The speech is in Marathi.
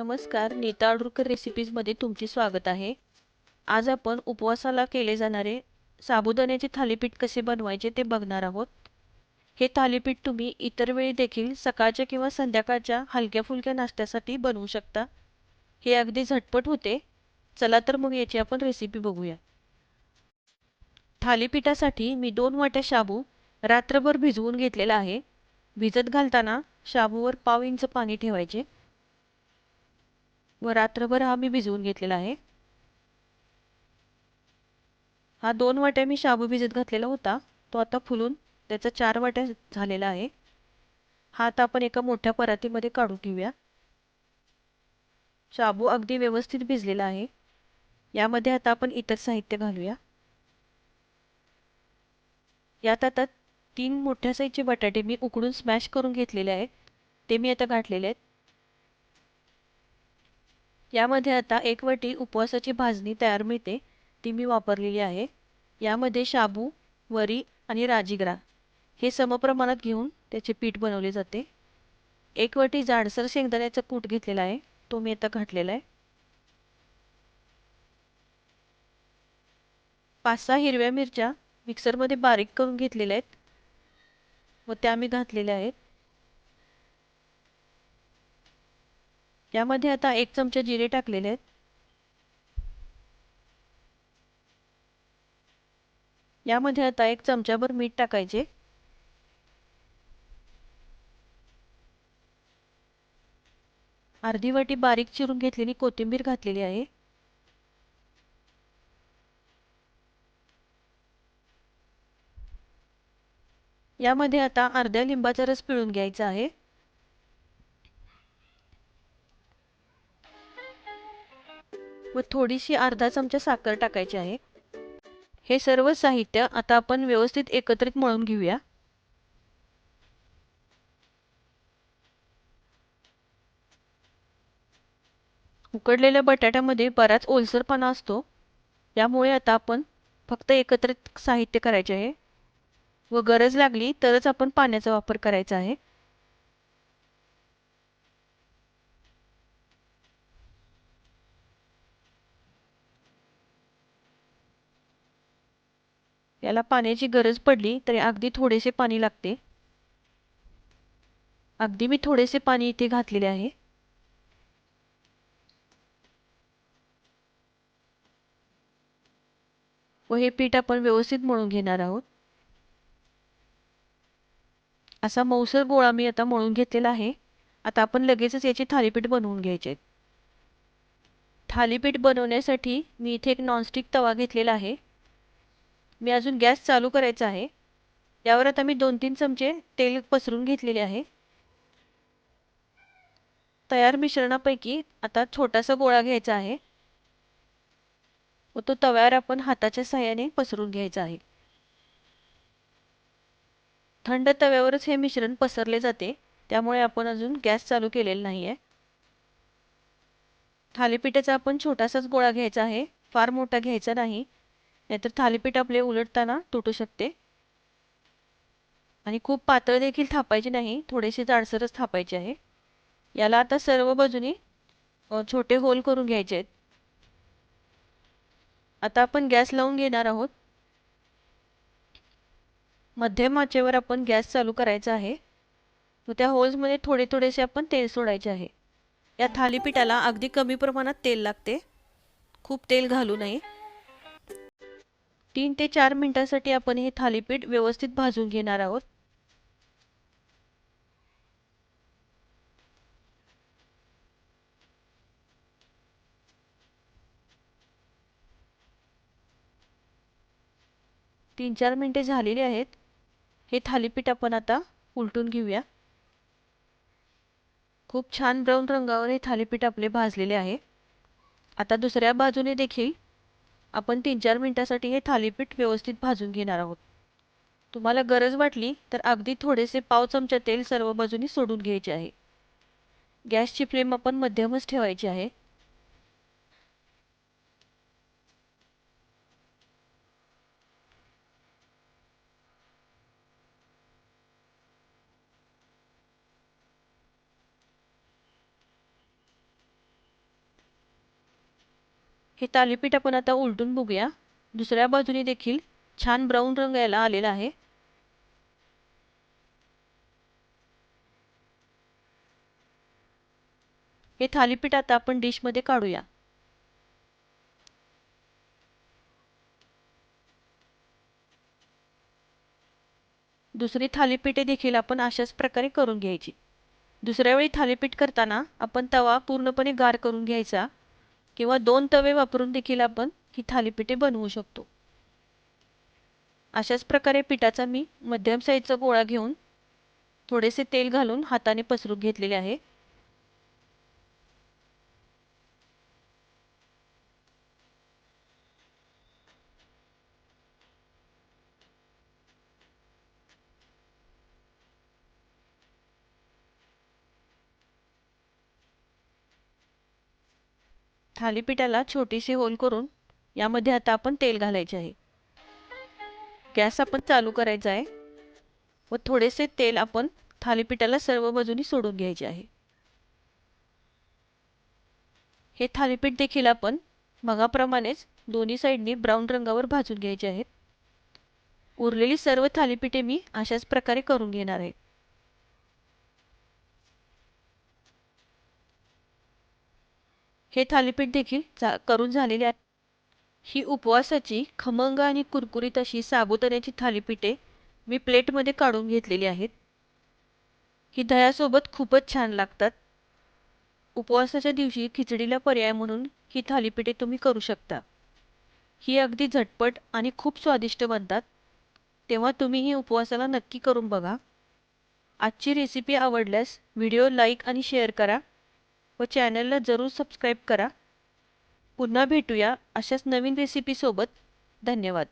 नमस्कार नीता रेसिपीजमध्ये तुमचे स्वागत आहे. आज आपण उपवासाला केले जाणारे साबुदाण्याचे थालीपीठ कसे बनवायचे ते बघणार आहोत. हे थालीपीठ तुम्ही इतर वेळी देखील सकाळच्या किंवा संध्याकाळच्या हलक्या फुलक्या नाश्त्यासाठी बनवू शकता. हे अगदी झटपट होते. चला तर मग याची आपण रेसिपी बघूया. थालीपीठासाठी मी दोन वाट्या शाबू रात्रभर भिजवून घेतलेला आहे. भिजत घालताना शाबूवर पाव इंच पाणी ठेवायचे. व रात्रभर हा मी भिजवून घेतलेला आहे. हा दोन वाट्या मी शाबू भिजत घातलेला होता. तो आता फुलून त्याचा चार वाट्या झालेला आहे. हा आता आपण एका मोठ्या परातीमध्ये काढून घेऊया. शाबू अगदी व्यवस्थित भिजलेला आहे. यामध्ये आता आपण इतर साहित्य घालूया. यात आता तीन मोठ्या साईजचे बटाटे मी उकडून स्मॅश करून घेतलेले आहेत. ते मी आता घातलेले आहेत. यामध्ये आता एक वाटी उपवासाची भाजणी तयार मिळते. ती मी वापरलेली आहे. यामध्ये शाबू वरी आणि राजीग्रा हे समप्रमाणात घेऊन त्याचे पीठ बनवले जाते. एक वाटी जाडसर शेंगदाण्याचा कूट घेतलेला आहे. तो मी आता घातलेला आहे. पाच सहा हिरव्या मिरच्या मिक्सरमध्ये बारीक करून घेतलेल्या आहेत. व त्या मी घातलेल्या आहेत. यामध्ये आता एक चमचा जिरे टाकलेले आहेत. यामध्ये आता एक चमचाभर मीठ टाकायचे. अर्धी वाटी बारीक चिरून घेतलेली कोथिंबीर घातलेली आहे. यामध्ये आता अर्ध्या लिंबाचा रस पिळून घ्यायचा आहे. व थोडीशी अर्धा चमचा साखर टाकायची आहे. हे सर्व साहित्य आता आपण व्यवस्थित एकत्रित मळून घेऊया. उकडलेल्या बटाट्यामध्ये बराच ओलसरपणा असतो. त्यामुळे आता आपण फक्त एकत्रित साहित्य करायचे आहे. व गरज लागली तरच आपण पाण्याचा वापर करायचा आहे. याला पाण्याची गरज पडली तरी अगदी थोडेसे पाणी लागते. अगदी मी थोडेसे पाणी इथे घातलेले आहे. व हे पीठ आपण व्यवस्थित मळून घेणार आहोत. असा मौसर गोळा मी आता मळून घेतलेला आहे. आता आपण लगेचच याचे थालीपीठ बनवून घ्यायचे. थालीपीठ बनवण्यासाठी मी इथे एक नॉनस्टिक तवा घेतलेला आहे. मी अजून गॅस चालू करायचा आहे. यावर आता मी दोन तीन चमचे तेल पसरून घेतलेले आहे. तयार मिश्रणापैकी आता छोटासा गोळा घ्यायचा आहे. व तो तव्यावर आपण हाताच्या सहाय्याने पसरून घ्यायचा आहे. थंड तव्यावरच हे मिश्रण पसरले जाते. त्यामुळे आपण अजून गॅस चालू केलेला नाही आहे थालीपीठाचा आपण छोटासाच गोळा घ्यायचा आहे. फार मोठा घ्यायचा नाही. नाहीतर थालीपीठ आपले उलटताना तुटू शकते. आणि खूप पातळ देखील थापायची नाही थोडेसे जाडसरच थापायचे आहे. याला आता सर्व बाजूनी छोटे होल करून घ्यायचे आहेत. आता आपण गॅस लावून घेणार आहोत. मध्यम आचेवर आपण गॅस चालू करायचा आहे. व त्या होल्समध्ये थोडे थोडेसे आपण तेल सोडायचे आहे. या थालीपीठाला अगदी कमी प्रमाणात तेल लागते. खूप तेल घालू नये. तीन ते चार मिनिटांसाठी आपण हे थालीपीठ व्यवस्थित भाजून घेणार आहोत. तीन चार मिनटे झालेली आहेत. हे थालीपीठ आपण आता उलटून घेऊया. खूप छान ब्राऊन रंगावर हे थालीपीठ आपले भाजलेले आहे. आता दुसऱ्या बाजूने देखील आपण तीन चार मिनटासाठी हे थालीपीठ व्यवस्थित भाजून घेणार आहोत. तुम्हाला गरज वाटली तर अगदी थोडेसे पाव चमचा तेल सर्व बाजूनी सोडून घ्यायचे आहे. गॅसची फ्लेम आपण मध्यमच ठेवायची आहे. हे थालीपीठ आपण आता उलटून बघूया. दुसऱ्या बाजूने देखील छान ब्राऊन रंग यायला आलेला आहे. हे थालीपीठ आता आपण डिशमध्ये काढूया. दुसरी थालीपीठे देखील आपण अशाच प्रकारे करून घ्यायची. दुसऱ्या वेळी थालीपीठ करताना आपण तवा पूर्णपणे गार करून घ्यायचा. किंवा दोन तवे वापरून देखील आपण ही थालीपीठे बनवू शकतो. अशाच प्रकारे पिठाचा मी मध्यम साईजचा गोळा घेऊन थोडेसे तेल घालून हाताने पसरून घेतलेले आहे. थालीपीठाला छोटीशी होल करून यामध्ये आता आपण तेल घालायचे आहे. गॅस आपण चालू करायचा आहे व थोडेसे तेल आपण थालीपीठाला सर्व बाजूनी सोडून घ्यायचे आहे. हे थालीपीठ देखील आपण मगाप्रमाणेच दोन्ही साईडनी ब्राऊन रंगावर भाजून घ्यायचे आहेत. उरलेली सर्व थालीपीठे मी अशाच प्रकारे करून घेणार आहे. हे थालीपीठ देखील जा करून झालेले आहे. ही उपवासाची खमंग आणि कुरकुरीत अशी साबुदाण्याची थालीपीठे मी प्लेटमध्ये काढून घेतलेली आहेत. ही दह्यासोबत खूपच छान लागतात. उपवासाच्या दिवशी खिचडीला पर्याय म्हणून ही थालीपीठे तुम्ही करू शकता. ही अगदी झटपट आणि खूप स्वादिष्ट बनतात. तेव्हा तुम्ही ही उपवासाला नक्की करून बघा. आजची रेसिपी आवडल्यास व्हिडिओ लाईक आणि शेअर करा. व चॅनलला जरूर सबस्क्राईब करा. पुन्हा भेटूया अशाच नवीन रेसिपीसोबत धन्यवाद.